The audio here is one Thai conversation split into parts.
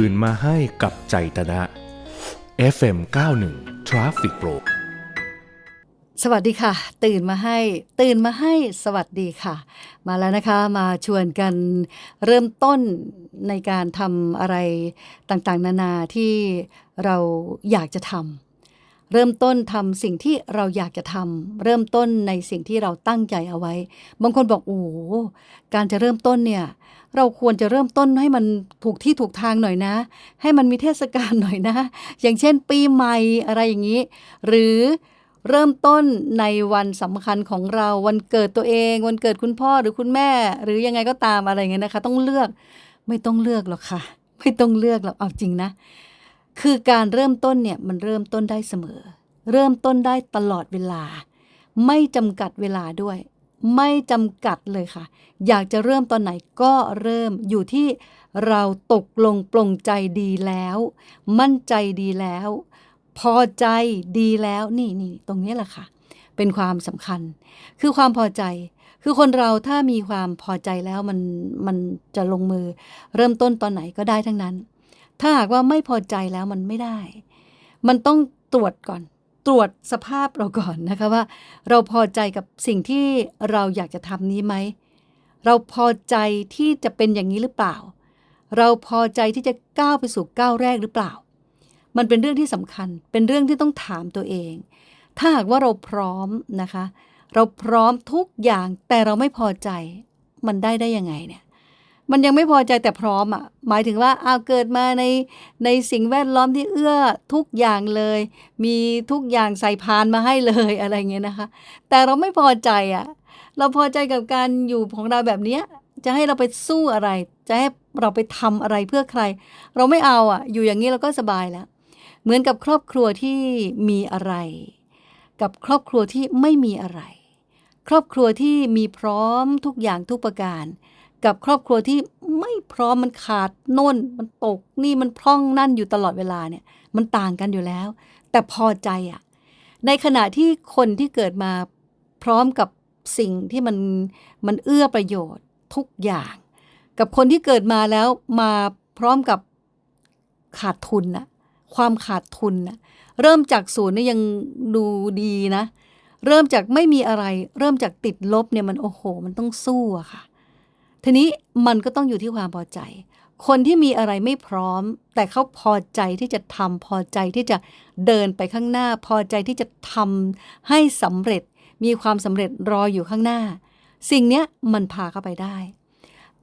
ตื่นมาให้กับใจตนะ FM 91 Traffic Pro สวัสดีค่ะ ตื่นมาให้ ตื่นมาให้สวัสดีค่ะ มาแล้วนะคะมาชวนกันเริ่มต้นในการทำอะไรต่างๆ นานาที่เราอยากจะทำ เริ่มต้นทำสิ่งที่เราอยากจะทำเริ่มต้นในสิ่งที่เราตั้งใจเอาไว้ บางคนบอกโอ้การจะเริ่มต้นเนี่ยเราควรจะเริ่มต้นให้มันถูกที่ถูกทางหน่อยนะ ให้มันมีเทศกาลหน่อยนะ อย่างเช่นปีใหม่อะไรอย่างนี้ หรือเริ่มต้นในวันสำคัญของเราวันเกิดตัวเอง วันเกิดคุณพ่อหรือคุณแม่ หรือยังไงก็ตามอะไรเงี้ยนะคะ ต้องเลือกไม่ต้องเลือกหรอกค่ะ ไม่ต้องเลือกหรอกเอาจริงนะ คือการเริ่มต้นเนี่ยมันเริ่มต้นได้เสมอ เริ่มต้นได้ตลอดเวลา ไม่จำกัดเวลาด้วย ไม่จำกัดเลยค่ะ อยากจะเริ่มตอนไหนก็เริ่มอยู่ที่เราตกลงปลงใจดีแล้ว มั่นใจดีแล้ว พอใจดีแล้วนี่นี่ตรงนี้แหละค่ะ เป็นความสำคัญ คือความพอใจคือคนเราถ้ามีความพอใจแล้วมันมันจะลงมือเริ่มต้นตอนไหนก็ได้ทั้งนั้น ถ้าหากว่าไม่พอใจแล้วมันไม่ได้ มันต้องตรวจก่อน ตรวจสภาพเราก่อนนะคะว่า เราพอใจกับสิ่งที่เราอยากจะทำนี้ไหม เราพอใจที่จะเป็นอย่างนี้หรือเปล่า เราพอใจที่จะก้าวไปสู่ก้าวแรกหรือเปล่า มันเป็นเรื่องที่สำคัญ เป็นเรื่องที่ต้องถามตัวเอง ถ้าหากว่าเราพร้อมนะคะ เราพร้อมทุกอย่างแต่เราไม่พอใจ มันได้ได้ยังไงเนี่ย มันยังไม่พอใจแต่พร้อมอะ่ะ หมายถึงว่าเอาเกิดมาในในสิ่งแวดล้อมที่เอื้อทุกอย่างเลย มีทุกอย่างใส่พานมาให้เลยอะไรเงี้ยนะคะ แต่เราไม่พอใจอะ่ะ เราพอใจกับการอยู่ของเราแบบเนี้ยจะให้เราไปสู้อะไร จะให้เราไปทำอะไรเพื่อใคร เราไม่เอาอะ อยู่อย่างนี้เราก็สบายแล้ว เหมือนกับครอบครัวที่มีอะไร กับครอบครัวที่ไม่มีอะไร ครอบครัวที่มีพร้อมทุกอย่างทุกประการ กับครอบครัวที่ไม่พร้อมมันขาดโน่นมันตกนี่มันพร่องนั่นอยู่ตลอดเวลาเนี่ย มันต่างกันอยู่แล้ว แต่พอใจอะในขณะที่คนที่เกิดมาพร้อมกับสิ่งที่มันมันเอื้อประโยชน์ทุกอย่าง กับคนที่เกิดมาแล้วมาพร้อมกับขาดทุนนะความขาดทุนนะเริ่มจากศูนย์นี่ยังดูดีนะ เริ่มจากไม่มีอะไร เริ่มจากติดลบเนี่ยมันโอ้โห มันต้องสู้อะค่ะ ทีนี้มันก็ต้องอยู่ที่ความพอใจ คนที่มีอะไรไม่พร้อม แต่เขาพอใจที่จะทำพอใจที่จะเดินไปข้างหน้า พอใจที่จะทำให้สำเร็จ มีความสำเร็จรออยู่ข้างหน้า สิ่งนี้มันพาเข้าไปได้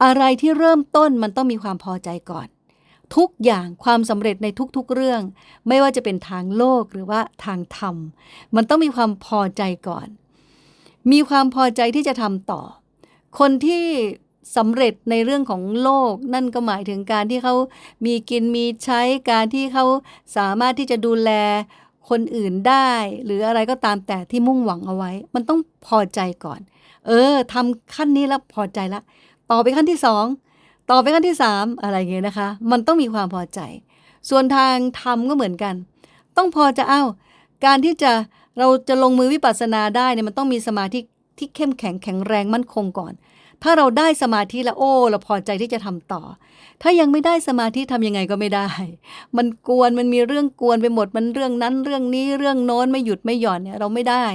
อะไรที่เริ่มต้นมันต้องมีความพอใจก่อน ทุกอย่างความสำเร็จในทุกๆเรื่อง ไม่ว่าจะเป็นทางโลกหรือว่าทางธรรม มันต้องมีความพอใจก่อน มีความพอใจที่จะทำต่อ คนที่ สำเร็จในเรื่องของโลก นั่นก็หมายถึงการที่เขามีกินมีใช้การที่เขาสามารถที่จะดูแลคนอื่นได้ หรืออะไรก็ตามแต่ที่มุ่งหวังเอาไว้ มันต้องพอใจก่อน เออทำขั้นนี้แล้วพอใจละ ต่อไปขั้นที่สองต่อไปขั้นที่สามอะไรเงี้ยนะคะ มันต้องมีความพอใจ ส่วนทางธรรมก็เหมือนกัน ต้องพอจะเอ้า การที่จะเราจะลงมือวิปัสสนาได้เนี่ยมันต้องมีสมาธิที่เข้มแข็งแข็งแรงมั่นคงก่อน ถ้าเราได้สมาธิแล้วโอ้เราพอใจที่จะทำต่อ ถ้ายังไม่ได้สมาธิทำยังไงก็ไม่ได้ มันกวนมันมีเรื่องกวนไปหมดมันเรื่องนั้นเรื่องนี้เรื่องโน้นไม่หยุดไม่หย่อนเนี่ยเราไม่ได้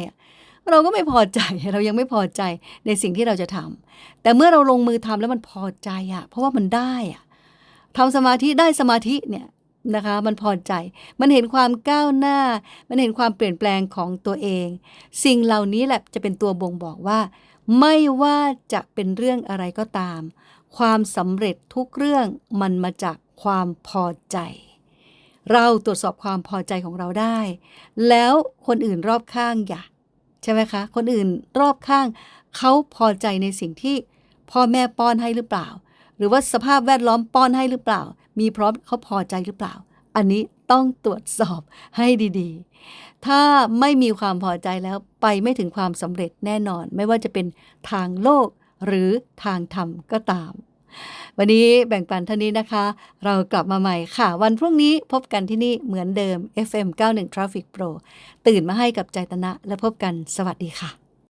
เราก็ไม่พอใจเรายังไม่พอใจในสิ่งที่เราจะทำแต่เมื่อเราลงมือทำแล้วมันพอใจอะเพราะว่ามันได้อะทำสมาธิได้สมาธิเนี่ยนะคะมันพอใจมันเห็นความก้าวหน้า มันเห็นความเปลี่ยนแปลงของตัวเอง สิ่งเหล่านี้แหละจะเป็นตัวบ่งบอกว่า ไม่ว่าจะเป็นเรื่องอะไรก็ตาม ความสำเร็จทุกเรื่องมันมาจากความพอใจ เราตรวจสอบความพอใจของเราได้ แล้วคนอื่นรอบข้างอย่าใช่ไหมคะ คนอื่นรอบข้าง เขาพอใจในสิ่งที่พ่อแม่ป้อนให้หรือเปล่า หรือว่าสภาพแวดล้อมป้อนให้หรือเปล่า มีพร้อมเขาพอใจหรือเปล่า อันนี้ ต้องตรวจสอบให้ดีๆ ถ้าไม่มีความพอใจแล้วไปไม่ถึงความสำเร็จแน่นอน ไม่ว่าจะเป็นทางโลกหรือทางธรรมก็ตาม วันนี้แบ่งปันเท่านี้นะคะ เรากลับมาใหม่ค่ะ วันพรุ่งนี้พบกันที่นี่เหมือนเดิม FM 91 Traffic Pro ตื่นมาให้กับใจตนะและพบกันสวัสดีค่ะ